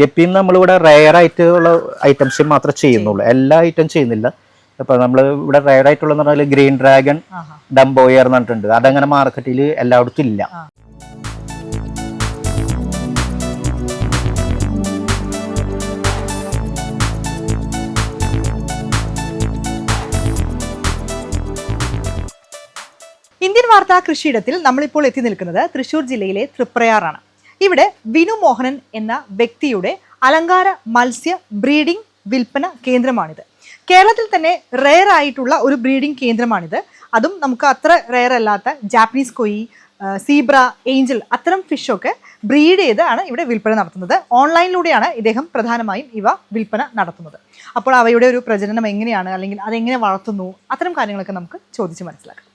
ഗപ്പിയും നമ്മളിവിടെ റെയർ ആയിട്ടുള്ള ഐറ്റംസ് മാത്രമേ ചെയ്യുന്നുള്ളൂ. എല്ലാ ഐറ്റം ചെയ്യുന്നില്ല. ഇപ്പൊ നമ്മൾ ഇവിടെ റയർ ആയിട്ടുള്ള പറഞ്ഞാൽ ഗ്രീൻ ഡ്രാഗൺ ഡംബോയർ എന്ന് പറഞ്ഞിട്ടുണ്ട്. അതങ്ങനെ മാർക്കറ്റിൽ എല്ലായിടത്തും ഇല്ല. ഇന്ത്യൻ വാർത്താ കൃഷിയിടത്തിൽ നമ്മളിപ്പോൾ എത്തി നിൽക്കുന്നത് തൃശൂർ ജില്ലയിലെ തൃപ്രയാറാണ്. ഇവിടെ വിനു മോഹനൻ എന്ന വ്യക്തിയുടെ അലങ്കാര മത്സ്യ ബ്രീഡിംഗ് വിൽപ്പന കേന്ദ്രമാണിത്. കേരളത്തിൽ തന്നെ റെയർ ആയിട്ടുള്ള ഒരു ബ്രീഡിംഗ് കേന്ദ്രമാണിത്. അതും നമുക്ക് അത്ര റെയർ അല്ലാത്ത ജാപ്പനീസ് കൊയി സീബ്ര ഏഞ്ചൽ അത്തരം ഫിഷൊക്കെ ബ്രീഡ് ചെയ്താണ് ഇവിടെ വിൽപ്പന നടത്തുന്നത്. ഓൺലൈനിലൂടെയാണ് ഇദ്ദേഹം പ്രധാനമായും ഇവ വിൽപ്പന നടത്തുന്നത്. അപ്പോൾ അവയുടെ ഒരു പ്രജനനം എങ്ങനെയാണ് അല്ലെങ്കിൽ അതെങ്ങനെ വളർത്തുന്നു? അത്തരം കാര്യങ്ങളൊക്കെ നമുക്ക് ചോദിച്ച് മനസ്സിലാക്കാം.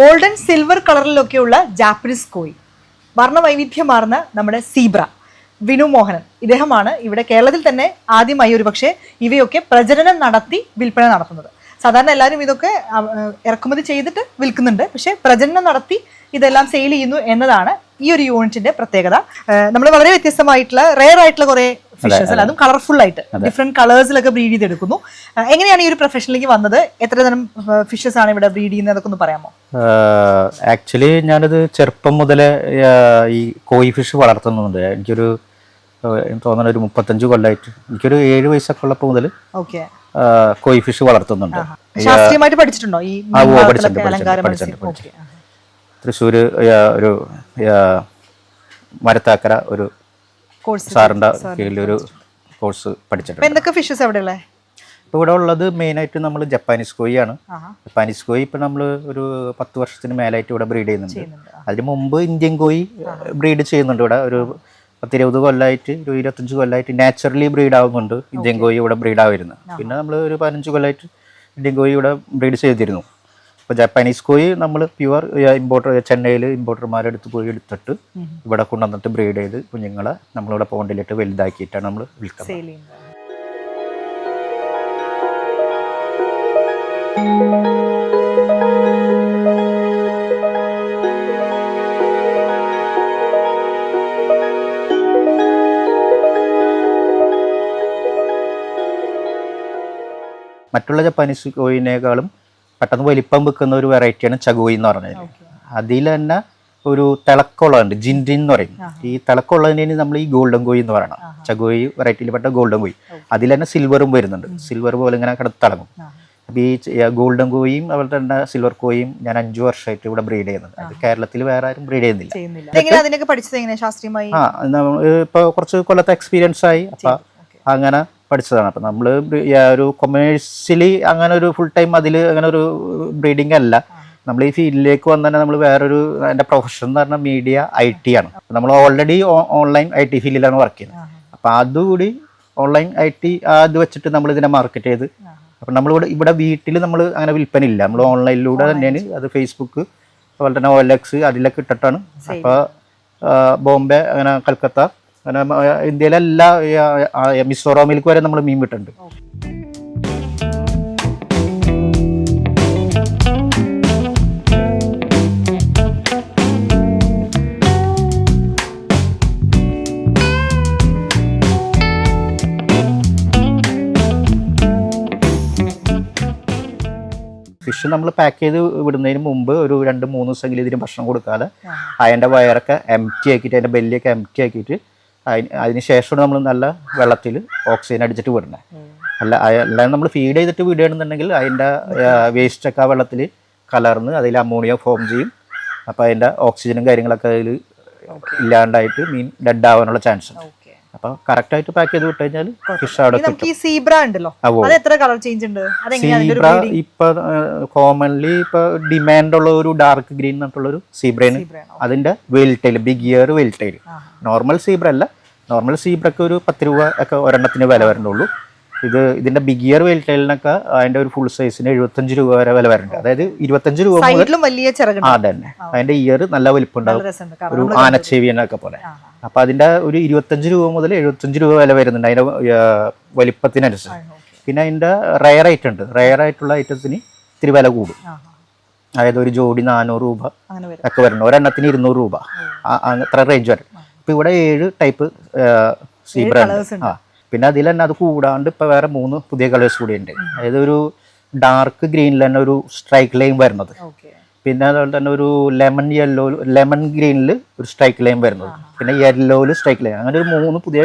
ഗോൾഡൻ സിൽവർ കളറിലൊക്കെയുള്ള ജാപ്പനീസ് കോയി. വർണവൈവിധ്യമാർന്ന നമ്മുടെ സീബ്ര വിനു മോഹനൻ. ഇദ്ദേഹമാണ് ഇവിടെ കേരളത്തിൽ തന്നെ ആദ്യമായി ഒരു പക്ഷേ ഇവയൊക്കെ പ്രചരണം നടത്തി വിൽപ്പന നടത്തുന്നത്. സാധാരണ എല്ലാവരും ഇതൊക്കെ ഇറക്കുമതി ചെയ്തിട്ട് വിൽക്കുന്നുണ്ട്. പക്ഷേ പ്രചരണം നടത്തി ഇതെല്ലാം സെയിൽ ചെയ്യുന്നു എന്നതാണ് ഈ ഒരു യൂണിറ്റിന്റെ പ്രത്യേകത. നമ്മൾ വളരെ വ്യത്യസ്തമായിട്ടുള്ള റെയർ ആയിട്ടുള്ള കുറെ ഫിഷസ് അല്ല അതും. കളർഫുൾ ആയിട്ട് ഡിഫറെന്റ് കളേഴ്സിലൊക്കെ ബ്രീഡ് ചെയ്തെടുക്കുന്നു. എങ്ങനെയാണ് ഈ ഒരു പ്രൊഫഷനിലേക്ക് വന്നത്? എത്ര തരം ഫിഷസ് ആണ് ഇവിടെ ബ്രീഡ് ചെയ്യുന്നത്? അതൊക്കെ ഒന്ന് പറയാമോ? ആക്ച്വലി ഞാനിത് ചെറുപ്പം മുതലേ ഈ കോയി ഫിഷ് വളർത്തുന്നുണ്ട്. എനിക്കൊരു എനിക്ക് തോന്നുന്നു ഒരു മുപ്പത്തഞ്ച് കൊല്ലമായിട്ട് എനിക്കൊരു ഏഴ് വയസ്സൊക്കെ ഉള്ളപ്പോൾ മുതൽ ഓക്കെ കോയി ഫിഷ് വളർത്തുന്നുണ്ട്. ശാസ്ത്രീയമായിട്ട് പഠിച്ചിട്ടുണ്ടോ? ഈ പഠിച്ചിട്ടുണ്ട്, പഠിച്ചിട്ടുണ്ട്, തൃശ്ശൂർ ഒരു മരത്താക്കര ഒരു കോഴ്സ് സാറിന്റെ ഫീൽഡിൽ ഒരു കോഴ്സ് പഠിച്ചിട്ടുണ്ട്. എന്തൊക്കെ ഫിഷസ് അവിടെ ഉള്ളത് ഇപ്പോൾ ഇവിടെ ഉള്ളത് മെയിനായിട്ട് നമ്മൾ ജപ്പാനീസ് കോയിയാണ് ജപ്പാനീസ് കോയി ഇപ്പം നമ്മൾ ഒരു പത്ത് വർഷത്തിന് മേലായിട്ട് ഇവിടെ ബ്രീഡ് ചെയ്യുന്നുണ്ട്. ചെയ്യുന്നുണ്ട്. അതിന് മുമ്പ് ഇന്ത്യൻ കോയി ബ്രീഡ് ചെയ്യുന്നുണ്ട് ഇവിടെ. ഒരു പത്തിരുപത് കൊല്ലമായിട്ട് ഒരു ഇരുപത്തഞ്ച് കൊല്ലമായിട്ട് നാച്ചുറലി ബ്രീഡ് ആവുന്നുണ്ട് ഇന്ത്യൻ കോയി ഇവിടെ ബ്രീഡ് ആവുന്നത് പിന്നെ നമ്മൾ ഒരു പതിനഞ്ച് കൊല്ലമായിട്ട് ഇന്ത്യൻ കോയി ഇവിടെ ബ്രീഡ് ചെയ്തിരുന്നു. അപ്പോൾ ജാപ്പാനീസ് കോഴി നമ്മൾ പ്യുവർ ഇമ്പോർട്ടർ ചെന്നൈയിൽ ഇമ്പോർട്ടർമാരെടുത്ത് പോയി എടുത്തിട്ട് ഇവിടെ കൊണ്ടുവന്നിട്ട് ബ്രീഡ് ചെയ്ത് കുഞ്ഞുങ്ങളെ നമ്മളിവിടെ പോണ്ടിലിട്ട് വലുതാക്കിയിട്ടാണ് നമ്മൾ വിൽക്കുന്നത്. മറ്റുള്ള ജപ്പാനീസ് കോയിനേക്കാളും പെട്ടെന്ന് വലിപ്പം വെക്കുന്ന ഒരു വെറൈറ്റിയാണ് ചകോയി എന്ന് പറഞ്ഞത് അതിൽ തന്നെ ഒരു തിളക്കമുള്ളതുണ്ട് ജിൻഡിൻ എന്ന് പറയും. ഈ തിളക്കമുള്ളതിന് നമ്മൾ ഈ ഗോൾഡൻ കോയി എന്ന് പറയണം. ചകോയി വെറൈറ്റിയിൽ പെട്ട ഗോൾഡൻ കോയി അതിൽ തന്നെ സിൽവറും വരുന്നുണ്ട്. സിൽവർ പോലെ ഇങ്ങനെ കിടന്ന് തിളങ്ങും. അപ്പോൾ ഈ ഗോൾഡൻ കോയിയും അതുപോലെ തന്നെ സിൽവർ കോയിയും ഞാൻ അഞ്ചു വർഷമായിട്ട് ഇവിടെ ബ്രീഡ് ചെയ്യുന്നുണ്ട്. അത് കേരളത്തിൽ വേറെ ആരും ബ്രീഡ് ചെയ്യുന്നില്ല. ആ ഇപ്പോൾ കുറച്ച് കൊല്ലത്തെ എക്സ്പീരിയൻസ് ആയി. അപ്പം അങ്ങനെ പഠിച്ചതാണ്. അപ്പം നമ്മൾ ഒരു കൊമേഴ്സ്യലി അങ്ങനെ ഒരു ഫുൾ ടൈം അതിൽ അങ്ങനെ ഒരു ബ്രീഡിംഗ് അല്ല. നമ്മൾ ഈ ഫീൽഡിലേക്ക് വന്നു തന്നെ നമ്മൾ വേറൊരു എന്റെ പ്രൊഫഷൻ എന്ന് പറഞ്ഞാൽ മീഡിയ ഐ ടി ആണ്. നമ്മൾ ഓൾറെഡി ഓൺലൈൻ ഐ ടി ഫീൽഡിലാണ് വർക്ക് ചെയ്യുന്നത്. അപ്പോൾ അതുകൂടി ഓൺലൈൻ ഐ ടി അത് വെച്ചിട്ട് നമ്മൾ ഇതിനെ മാർക്കറ്റ് ചെയ്ത് അപ്പം നമ്മളിവിടെ ഇവിടെ വീട്ടിൽ നമ്മൾ അങ്ങനെ വിൽപ്പന ഇല്ല നമ്മൾ ഓൺലൈനിലൂടെ തന്നെയാണ് അത് ഫേസ്ബുക്ക് അതുപോലെ തന്നെ എക്സ് അതിലൊക്കെ ഇട്ടിട്ടാണ്. അപ്പോൾ ബോംബെ അങ്ങനെ കൽക്കത്ത അങ്ങനെ മ- ഇന്ത്യയിലെ എല്ലാ ഈ, ആ, മിസോറാമിലേക്ക് വരെ നമ്മൾ മീൻ വിട്ടിട്ടുണ്ട്. ഫിഷ് നമ്മൾ പാക്ക് ചെയ്ത് വിടുന്നതിന് മുമ്പ് ഒരു രണ്ട് മൂന്ന് ദിവസമെങ്കിലും ഇതിന് ഭക്ഷണം കൊടുക്കാതെ അതിന്റെ വയറൊക്കെ എം ടി ആക്കിയിട്ട് അതിന്റെ ബെല്ലിയൊക്കെ എം ടി ആക്കിയിട്ട് അതിന് അതിന് ശേഷമാണ് നമ്മൾ നല്ല വെള്ളത്തിൽ ഓക്സിജൻ അടിച്ചിട്ട് വിടണേ. അല്ല അല്ലാതെ നമ്മൾ ഫീഡ് ചെയ്തിട്ട് വിടുകയാണെന്നുണ്ടെങ്കിൽ അതിന്റെ വേസ്റ്റൊക്കെ ആ വെള്ളത്തിൽ കലർന്ന് അതിൽ അമോണിയ ഫോം ചെയ്യും. അപ്പോൾ അതിന്റെ ഓക്സിജനും കാര്യങ്ങളൊക്കെ അതിൽ ഇല്ലാണ്ടായിട്ട് മീൻ ഡെഡ് ആവാനുള്ള ചാൻസ് ഉണ്ട്. ഓക്കെ കറക്റ്റ് ആയിട്ട് പാക്ക് ചെയ്ത് വിട്ട് കഴിഞ്ഞാൽ ഫിഷ് അവിടെ നമുക്ക് ഈ സീബ്ര ഉണ്ടല്ലോ. അത് എത്ര കളർ ചേഞ്ച് ഉണ്ട്? സീബ്ര ഇപ്പൊ കോമൺലി ഇപ്പൊ ഡിമാൻഡ് ഉള്ള ഒരു ഡാർക്ക് ഗ്രീൻ എന്നിട്ടുള്ള ഒരു സീബ്രയാണ് അതിന്റെ veiltail big ear veiltail normal zebra അല്ല. നോർമൽ സീബ്രക്ക് ഒരു പത്ത് രൂപ ഒക്കെ ഒരെണ്ണത്തിന് വില വരണുള്ളൂ ഇത് ഇതിന്റെ ബിഗിയർ വെയിൽറ്റൈലിനൊക്കെ അതിന്റെ ഒരു ഫുൾ സൈസിന് എഴുപത്തഞ്ച് രൂപ വരെ വില വരുന്നുണ്ട് അതായത് ഇരുപത്തഞ്ച് രൂപ വലിയ അതന്നെ. അതിന്റെ ഇയർ നല്ല വലിപ്പം ഉണ്ടാവും ഒരു ആനച്ചേവിയനൊക്കെ പോലെ. അപ്പൊ അതിന്റെ ഒരു ഇരുപത്തഞ്ച് രൂപ മുതൽ എഴുപത്തഞ്ച് രൂപ വില വരുന്നുണ്ട്. അതിന്റെ വലിപ്പത്തിനനുസരിച്ച്. പിന്നെ അതിന്റെ റയർ ഐറ്റം ഉണ്ട്. റയർ ആയിട്ടുള്ള ഐറ്റത്തിന് ഇത്തിരി വില കൂടും. അതായത് ഒരു ജോഡി നാനൂറ് രൂപ ഒക്കെ വരുന്നുണ്ട് ഒരെണ്ണത്തിന് ഇരുന്നൂറ് രൂപ. അത്ര റേഞ്ച് വരും. ഇപ്പൊ ഇവിടെ ഏഴ് ടൈപ്പ് സീബ്ര ആ. പിന്നെ അതിൽ തന്നെ അത് കൂടാണ്ട് ഇപ്പൊ വേറെ മൂന്ന് പുതിയ കളേഴ്സ് കൂടി ഉണ്ട്. അതായത് ഒരു ഡാർക്ക് ഗ്രീനിൽ തന്നെ ഒരു സ്ട്രൈക്ക് ലൈൻ വരുന്നത്. പിന്നെ അതുപോലെ തന്നെ ഒരു ലെമൺ യെല്ലോ ലെമൺ ഗ്രീനിൽ ഒരു സ്ട്രൈക്ക് ലൈൻ വരുന്നത്. പിന്നെ യെല്ലോയിൽ സ്ട്രൈക്ക് ലൈൻ അങ്ങനെ ഒരു മൂന്ന് പുതിയ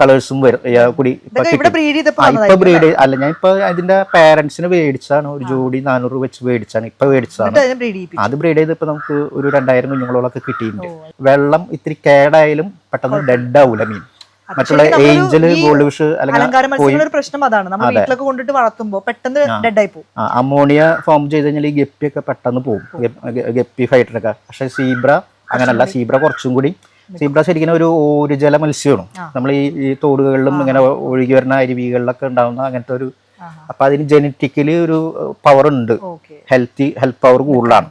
കളേഴ്സും വരും കൂടി ഇപ്പൊ ബ്രീഡ് അല്ല? ഞാൻ ഇപ്പൊ അതിന്റെ പാരന്റ്സിന് മേടിച്ചാണ് ഒരു ജോഡി നാനൂറ് രൂപ വെച്ച് മേടിച്ചാണ് ഇപ്പൊ ചെയ്യിപ്പിക്കും അത് ബ്രീഡ് ചെയ്ത് ഇപ്പൊ നമുക്ക് ഒരു രണ്ടായിരം കുഞ്ഞുങ്ങളോളൊക്കെ കിട്ടിയിട്ടുണ്ട്. വെള്ളം ഇത്തിരി കേടായാലും പെട്ടെന്ന് ഡെഡ് ആവൂല മീൻ. മറ്റുള്ള ഏഞ്ചൽ ഏഞ്ചൽ ഗോൾഡ് ഫിഷ് അല്ലെങ്കിൽ ഒരു പ്രശ്നം അതാണ്. നമ്മൾ വീട്ടിലൊക്കെ കൊണ്ടിട്ട് വളർത്തുമ്പോൾ പെട്ടെന്ന് ഡെഡ് ആയി പോകും അമോണിയ ഫോം ചെയ്ത് കഴിഞ്ഞാൽ ഈ ഗപ്പി ഒക്കെ പെട്ടെന്ന് പോകും ഗപ്പി ഫൈറ്റർ ഒക്കെ പക്ഷെ സീബ്ര അങ്ങനല്ല സീബ്ര കുറച്ചും കൂടി. സീബ്ര ശരിക്കും ഒരു ഒരു ജല മത്സ്യമാണ് നമ്മൾ ഈ ഈ തോടുകളിലും ഇങ്ങനെ ഒഴുകി വരുന്ന അരുവികളിലൊക്കെ ഉണ്ടാവുന്ന അങ്ങനത്തെ ഒരു. അപ്പൊ അതിന് ജനറ്റിക്കലി ഒരു പവർ ഉണ്ട്. ഹെൽത്തി ഹെൽത്ത് പവർ കൂടുതലാണ്.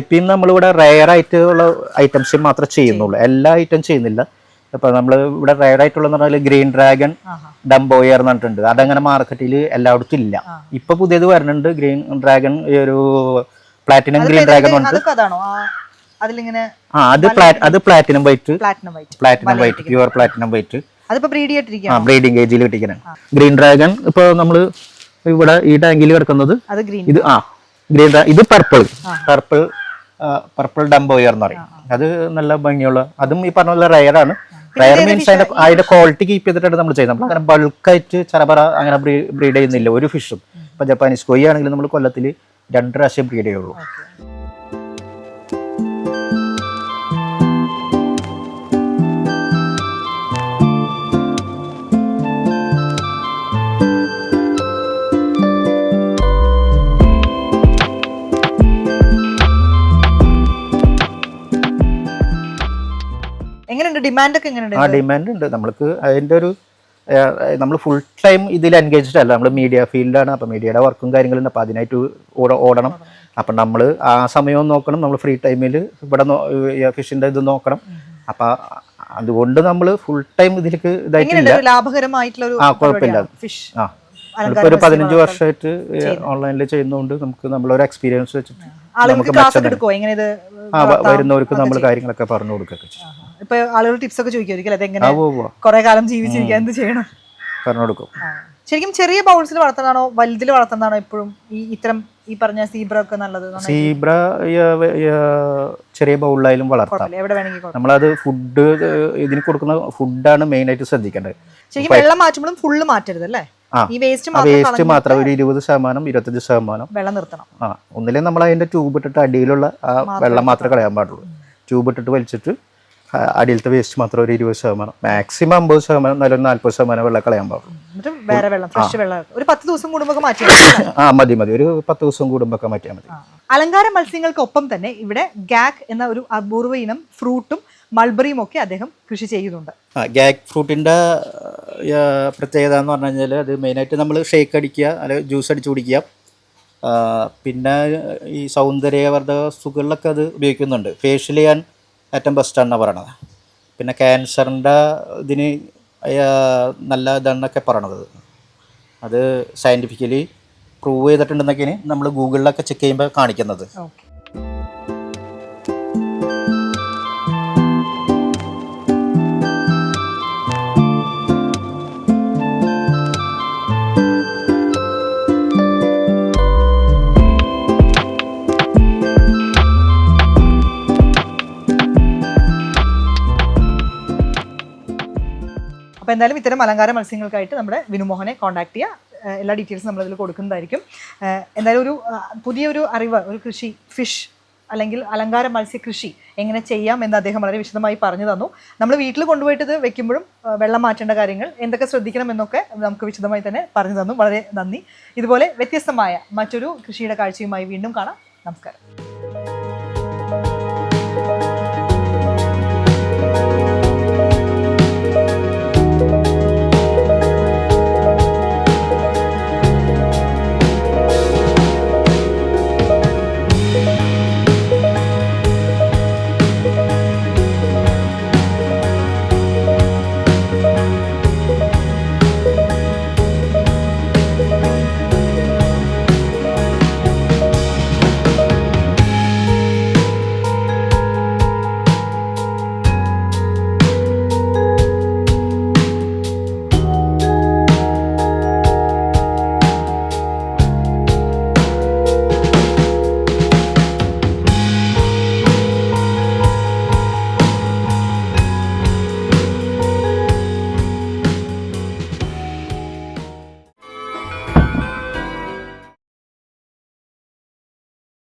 എപ്പിയും നമ്മളിവിടെ റയർ ആയിട്ടുള്ള ഐറ്റംസ് മാത്രമേ ചെയ്യുന്നുള്ളൂ. എല്ലാ ഐറ്റം ചെയ്യുന്നില്ല. ഇപ്പൊ നമ്മൾ ഇവിടെ റയർ ആയിട്ടുള്ള പറഞ്ഞാൽ ഗ്രീൻ ഡ്രാഗൺ ഡംബോയർ എന്ന് പറഞ്ഞിട്ടുണ്ട്. അതങ്ങനെ മാർക്കറ്റിൽ എല്ലായിടത്തും ഇല്ല. ഇപ്പൊ പുതിയത് വരുന്നുണ്ട് ഗ്രീൻ ഡ്രാഗൺ ഈ ഒരു പ്ലാറ്റിനം ഗ്രീൻ ഡ്രാഗൺ ഉണ്ട്. ആ അത് അത് platinum white platinum white pure platinum white breeding ഏജിൽ കിട്ടിക്കണം ഗ്രീൻ ഡ്രാഗൺ ഇപ്പൊ നമ്മൾ ഇവിടെ ഈ ടാങ്കിൽ കിടക്കുന്നത് ഇത് ആ ഗ്രീൻ ഇത് പർപ്പിൾ പർപ്പിൾ പർപ്പിൾ ഡംബോയർ എന്ന് പറയും. അത് നല്ല ഭംഗിയുള്ള അതും ഈ പറഞ്ഞ പോലെ റയർ ആണ്. റയർ മീൻസ് അതിന്റെ അതിന്റെ ക്വാളിറ്റി കീപ്പ് ചെയ്തിട്ടാണ് നമ്മൾ ചെയ്യുന്നത്. നമ്മൾ അങ്ങനെ ബൾക്കായിട്ട് ചരപറ അങ്ങനെ ബ്രീഡ് ചെയ്യുന്നില്ല. ഒരു ഫിഷും ഇപ്പൊ ജപ്പാനീസ് കൊയ്യാണെങ്കിലും നമ്മൾ കൊല്ലത്തിൽ രണ്ട് പ്രാവശ്യം ബ്രീഡ് ചെയ്യുള്ളൂ. എങ്ങനെയുണ്ട്? ഡിമാൻഡ് ഒക്കെ എങ്ങനെയുണ്ട്? ആ ഡിമാൻഡ് ഉണ്ട് നമ്മൾക്ക് അതിന്റെ ഒരു നമ്മൾ ഫുൾ ടൈം ഇതിൽ എൻഗേജ്ഡ് അല്ല. നമ്മൾ മീഡിയ ഫീൽഡാണ് അപ്പോൾ മീഡിയയുടെ വർക്കും കാര്യങ്ങളും അപ്പോൾ അതിനായിട്ട് ഓട- ഓടണം. അപ്പം നമ്മൾ ആ സമയവും നോക്കണം. നമ്മൾ ഫ്രീ ടൈമിൽ ഇവിടെ ഫിഷിന്റെ ഇത് നോക്കണം. അപ്പം അതുകൊണ്ട് നമ്മൾ ഫുൾ ടൈം ഇതിലേക്ക് ഇതായിട്ടില്ല. ലാഭകരമായിട്ടുള്ള ആ കുഴപ്പമില്ല. ഫിഷ് ആ. ഒരു പതിനഞ്ച് വർഷമായിട്ട് ഓൺലൈനിൽ ചെയ്യുന്നതുകൊണ്ട് നമുക്ക് നമ്മളൊരു എക്സ്പീരിയൻസ് വെച്ചിട്ട് വരുന്നവർക്ക് നമ്മൾ കാര്യങ്ങളൊക്കെ പറഞ്ഞു ചെയ്യും. ഇപ്പൊ ആളുകൾ ടിപ്സ് ഒക്കെ ചോദിക്കും അത് എങ്ങനെ ആ ഉവ്വ് ഉവ്വ്. കുറെ കാലം ജീവിച്ചിരിക്കാൻ എന്ത് ചെയ്യണം? പറഞ്ഞു കൊടുക്കും. ശരിക്കും ചെറിയ ബൗൾസിൽ വളർത്തുന്നതാണോ? വലുതിൽ വളർത്തുന്നതാണോ എപ്പോഴും ഈ ഇത്തരം ഈ പറഞ്ഞ സീബ്ര ഒക്കെ നല്ലത് സീബ്ര ചെറിയ ബൗളിലായാലും വളർത്താം. എവിടെ വേണമെങ്കിൽ കുഴപ്പമില്ല. നമ്മളത് ഫുഡ് ഇതിന് കൊടുക്കുന്ന ഫുഡാണ് മെയിൻ ആയിട്ട് ശ്രദ്ധിക്കേണ്ടത്. ശരിക്കും വെള്ളം മാറ്റുമ്പോഴും ഫുള്ള് മാറ്റരുത് അല്ലേ. ഈ വേസ്റ്റ് മാത്രം ഒരു ഇരുപത് ശതമാനം ഇരുപത്തഞ്ച് ശതമാനം. വെള്ളം നിർത്തണം. ആ ഒന്നിലെ നമ്മൾ അതിന്റെ ട്യൂബ് ഇട്ടിട്ട് അടിയിലുള്ള ആ വെള്ളം മാത്രമേ കളയാൻ പാടുള്ളൂ. ട്യൂബ് ഇട്ടിട്ട് വലിച്ചിട്ട് അടിയിലത്തെ വേസ്റ്റ് മാത്രം ഒരു ഇരുപത് ശതമാനം. മാക്സിമം അമ്പത് ശതമാനം നല്ല നാല്പത് ശതമാനം വെള്ളം കളയാൻ പാടുള്ളൂ. വേറെ വെള്ളം ഫ്രഷ് വെള്ളം. ഒരു പത്ത് ദിവസം കൂടുമ്പോൾ മാറ്റി ആ മതി മതി. ഒരു പത്ത് ദിവസം കൂടുമ്പോൾ മാറ്റിയാൽ മതി. അലങ്കാര മത്സ്യങ്ങൾക്കൊപ്പം തന്നെ ഇവിടെ ഗാക് എന്ന ഒരു അപൂർവ ഇനം ഫ്രൂട്ടും മൾബറിയും ഒക്കെ അദ്ദേഹം കൃഷി ചെയ്യുന്നുണ്ട്. ഗാക് ഫ്രൂട്ടിന്റെ ഫ്രൂട്ടിന്റെ പ്രത്യേകത എന്ന് പറഞ്ഞു കഴിഞ്ഞാൽ അത് മെയിനായിട്ട് നമ്മൾ ഷേക്ക് അടിക്കുക അല്ലെങ്കിൽ ജ്യൂസ് അടിച്ച് കുടിക്കുക. പിന്നെ ഈ സൗന്ദര്യവർദ്ധക വസ്തുക്കളിലൊക്കെ അത് ഉപയോഗിക്കുന്നുണ്ട്. ഫേഷ്യൽ ചെയ്യാൻ ഏറ്റവും ബെസ്റ്റാണെന്നാണ് പറയണത്. പിന്നെ ക്യാൻസറിന്റെ ഇതിന് നല്ല ഇതാണെന്നൊക്കെ പറയണത്. അത് സയന്റിഫിക്കലി പ്രൂവ് ചെയ്തിട്ടുണ്ടെന്നൊക്കെയാണ് നമ്മൾ ഗൂഗിളിലൊക്കെ ചെക്ക് ചെയ്യുമ്പോൾ കാണിക്കുന്നത്. ഓക്കെ എന്തായാലും ഇത്തരം അലങ്കാര മത്സ്യങ്ങൾക്കായിട്ട് നമ്മുടെ വിനുമോഹനെ കോൺടാക്ട് ചെയ്യുക എല്ലാ ഡീറ്റെയിൽസും നമ്മളതിൽ കൊടുക്കുന്നതായിരിക്കും. എന്തായാലും ഒരു പുതിയൊരു അറിവ് ഒരു കൃഷി ഫിഷ് അല്ലെങ്കിൽ അലങ്കാര മത്സ്യ കൃഷി എങ്ങനെ ചെയ്യാം എന്ന് അദ്ദേഹം വളരെ വിശദമായി പറഞ്ഞു തന്നു. നമ്മൾ വീട്ടിൽ കൊണ്ടുപോയിട്ട് ഇത് വെക്കുമ്പോഴും വെള്ളം മാറ്റേണ്ട കാര്യങ്ങൾ എന്തൊക്കെ ശ്രദ്ധിക്കണം എന്നൊക്കെ നമുക്ക് വിശദമായി തന്നെ പറഞ്ഞു തന്നു. വളരെ നന്ദി. ഇതുപോലെ വ്യത്യസ്തമായ മറ്റൊരു കൃഷിയുടെ കാഴ്ചയുമായി വീണ്ടും കാണാം. നമസ്കാരം.